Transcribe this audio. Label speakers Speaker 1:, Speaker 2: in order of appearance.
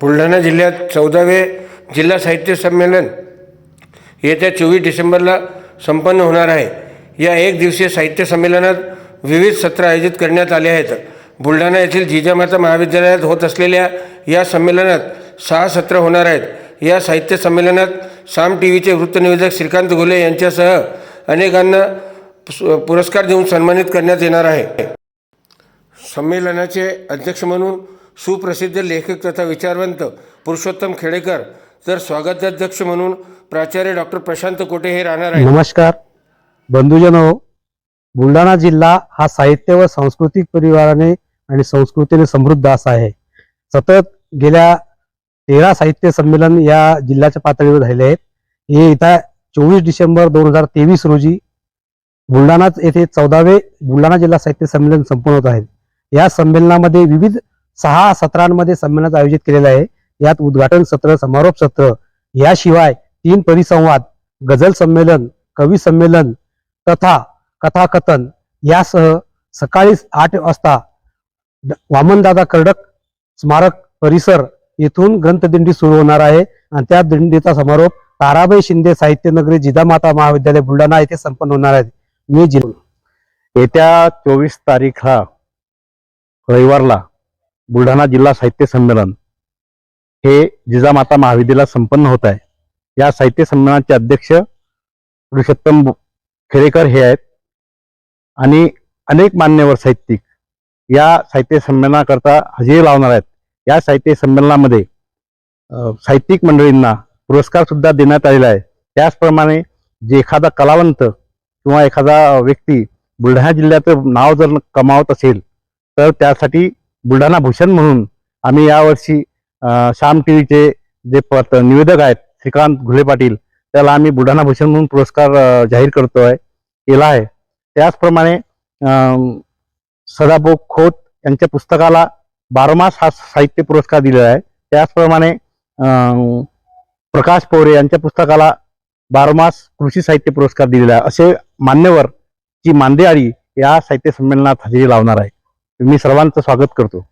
Speaker 1: बुलढाणा जिल्ह्यात चौदावे जिल्हा साहित्य संमेलन येत्या चोवीस डिसेंबरला संपन्न होणार आहे. या एक दिवसीय साहित्य संमेलनात विविध सत्र आयोजित करण्यात आले आहेत. बुलढाणा येथील जिजामाता महाविद्यालयात होत असलेल्या या संमेलनात सहा सत्र होणार आहेत. या साहित्य संमेलनात साम टी व्हीचे वृत्तनिवेदक श्रीकांत घोले यांच्यासह अनेकांना पुरस्कार देऊन सन्मानित करण्यात येणार आहे. संमेलनाचे अध्यक्ष म्हणून सुप्रसिद्ध लेखक तथा विचारवंत पुरुषोत्तम खेडेकर तर स्वागताध्यक्ष म्हणून प्राचार्य डॉक्टर प्रशांत कोटे हे राहणार आहे
Speaker 2: नमस्कार. बंधुजनो बुलढाणा जिल्हा हा साहित्य व सांस्कृतिक परिवाराने आणि संस्कृतीने समृद्ध असा आहे. सतत गेल्या तेरा साहित्य संमेलन या जिल्ह्याच्या पातळीवर झालेले आहेत. हे येत्या चोवीस डिसेंबर दोन हजार तेवीस रोजी बुलढाणाच येथे चौदावे बुलढाणा जिल्हा साहित्य संमेलन संपन्न होत आहे. या संमेलनामध्ये विविध सहा सत्रांमध्ये संमेलनाचं आयोजित केलेलं आहे. यात उद्घाटन सत्र समारोप सत्र याशिवाय तीन परिसंवाद गझल संमेलन कवी संमेलन तथा कथाकथन यासह सकाळी आठ वाजता वामनदादा कर्डक स्मारक परिसर येथून ग्रंथदिंडी सुरू होणार आहे. आणि त्या दिंडीचा समारोप ताराबाई शिंदे साहित्य नगरी जिजामाता महाविद्यालय बुलढाणा येथे संपन्न होणार आहे. मी जिल्हा
Speaker 3: येत्या चोवीस तारीखला रविवारला बुलढाणा जिल्हा साहित्य संमेलन हे जिजामाता महाविद्यालयात संपन्न होत आहे. या साहित्य संमेलनाचे अध्यक्ष पुरुषोत्तम खेरेकर खेडेकर हे आहेत. आणि अनेक मान्यवर साहित्यिक या साहित्य संमेलनाकरता हजेरी लावणार आहेत. या साहित्य संमेलनामध्ये साहित्यिक मंडळींना पुरस्कार सुद्धा देण्यात आलेला आहे. त्याचप्रमाणे जे एखादा कलावंत किंवा एखादा व्यक्ती बुलढाणा जिल्ह्याचं नाव जर कमावत असेल तर त्यासाठी बुलढाणा भूषण म्हणून आम्ही यावर्षी श्याम टी व्हीचे जे पत निवेदक आहेत श्रीकांत घुले पाटील त्याला आम्ही बुलढाणा भूषण म्हणून पुरस्कार जाहीर करतो आहे केला आहे. त्याचप्रमाणे अं, सदाभाऊ खोत यांच्या पुस्तकाला बारमास हा साहित्य पुरस्कार दिलेला आहे. त्याचप्रमाणे प्रकाश पोरे यांच्या पुस्तकाला बारमास कृषी साहित्य पुरस्कार दिलेला आहे. असे मान्यवर जी मांदेआळी या साहित्य संमेलनात हजेरी लावणार आहे मी सर्वांचं स्वागत करतो.